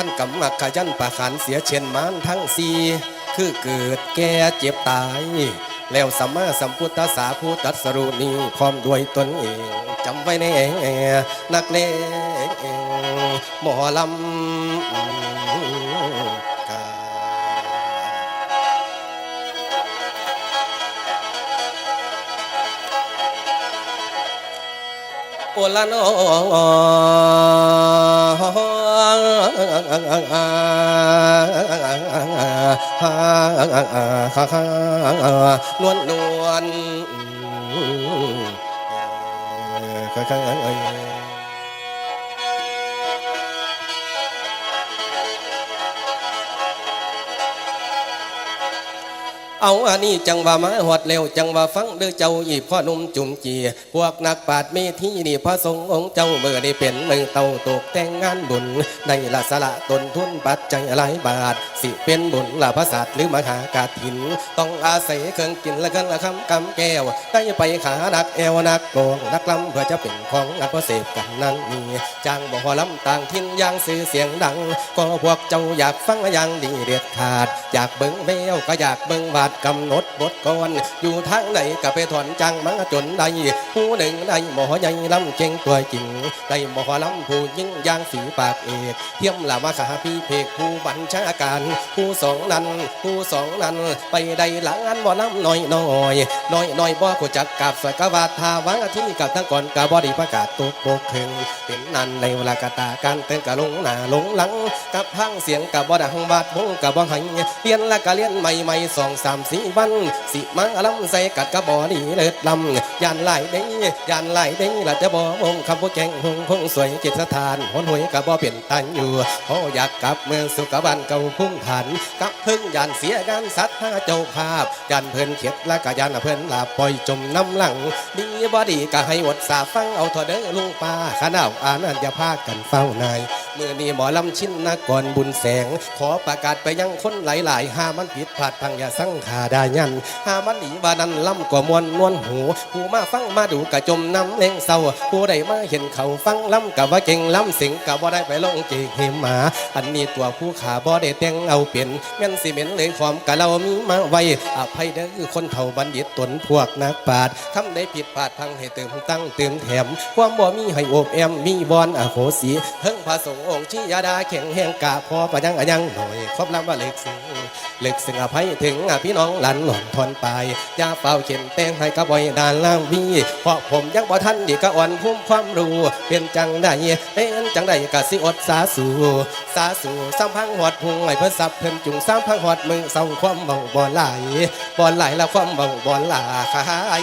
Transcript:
ขั้นกำมักขยันประขานเสียเช่นมานทั้งสีคือเกิดแก่เจ็บตาย แล้วสัมมาสัมพุทธสาผู้ตัดสรุนี้พร้อมด้วยตนเองจำไว้แน่นักเลงหมอลำกาโอละนอ นวลนวล เอาอันนี้จังว่ามาหอดเร็วจังว่าฟังเด้อเจ้าอีพ่อหนุ่มจุ่มจี พวกนักปราดเมที่นี่พระสงฆ์องค์เจ้าเมื่อได้เป็นเมืองเต่าตกแต่งงานบุญในละสละตนทุนปัจจัยหลายบาท สิเป็นบุญละพระศาสตร์หรือมหากาถิน ต้องอาศัยเครื่องกินและเครื่องละคำกำแก้ว ได้ไปขานักแอวนักโกงนักลำเพื่อจะเป็นของอันพระเสพกันนั้นมีจ้างบ่อลำต่างทินยางสื่อเสียงดัง ก็พวกเจ้าอยากฟังอย่างดีเด็ดขาด อยากเบิ่งแววก็อยากเบิ่งบาดกำหนดบทก่อนอยู่ทางไหนก็ไปถอนจังมาจนได้ผู้หนึ่งได้หมอใหญ่ลำเก่งตัวจริงได้หมอลำผู้ยิ่งยางฝีปากเอกเทียมละมาขาพี่เพกผู้บัญชาการ ผู้สองนั้น ผู้สองนั้น ไปได้หลังอันบ่ลำน้อยน้อยน้อยน้อยบ่กูจักกับสกวาทาวังที่นี่กับทั้งก่อนกะบ่ได้ประกาศตกปกถึงเป็นนันในเวลากะตาการเต้นกะลงหน้าลงหลังกับพังเสียงกับบ่ดังบาดวงกับบ่ให้เรียนละกะเรียนใหม่ใหม่สองสามสีวันสิมาลำใส่กัดกระบ่ดีเลิศลำยานไหลเด้งยานไหลเด้งละจะบ่มงคำบ่แกงหงคงสวยจิตสถานหนหวยกระบ่เปลี่ยนตันอยู่โออยากกลับเมืองสุขบ้านเก่าพุ่งผันกับเพิ่งยานเสียงานสัตว์หาเจ้าภาพยานเพิ่นเข็ดและกะยานเพิ่นลาปล่อยจมน้ำหลังดีบ่ดีกะให้อดสาฟังเอาเถอเด้อลุงป้าข้าดาวอ่านอันยาพากันเฝ้านาย มื่อนี้หมอลำชินนากรบุญแสง ขอประกาศไปยังคนหลายๆห้ามันผิดพลาดพังอย่าสั่งขาดายันห้ามันหนีบานันล่ำกว่ามวนนวลหูผู้มาฟังมาดูกะจมน้ำเล่งเศร้าผู้ใดมาเห็นเขาฟังล่ำกะว่าเก่งล่ำสิงกะบ่าได้ไปลงเจกเหมมา อันนี้ตัวผู้ขาบ่ได้แต่งเอาเปลี่ยนแม่นสิเหม็นเลยความกะเรามีมาไว้อภัยเด้อคนเฒ่าบัณฑิตตนพวกนักปราชญ์คำใดผิดพลาดพังให้เติมตั้งเติมแถม ความบ่มีให้โอบแอมมีบอนอโหสีเพิ่งพระสงฆ์องค์ชี้ยาดาแข็งแหงกาพอประยังอะยังหน่อยครบลำว่าเล็กสิงเล็กสิงอภัยถึงพี่น้องหลันหล่อนทนไปยาเฝ้าเข็นแป้งให้กระบอยดานล่างวีเพราะผมยังบ่ทันดีก็อ่อนพุ่มความรู้เป็นจังใดเป็นจังใดกะสิอดสาสูสาสู่ซ้ำพังหอดพุงให้เพิ่นสับเพิ่นจุงซ้ำพังหอดมึงเศร้าความเบาบ่ไหลบ่ไหลแล้วความเบาบ่หลาคาย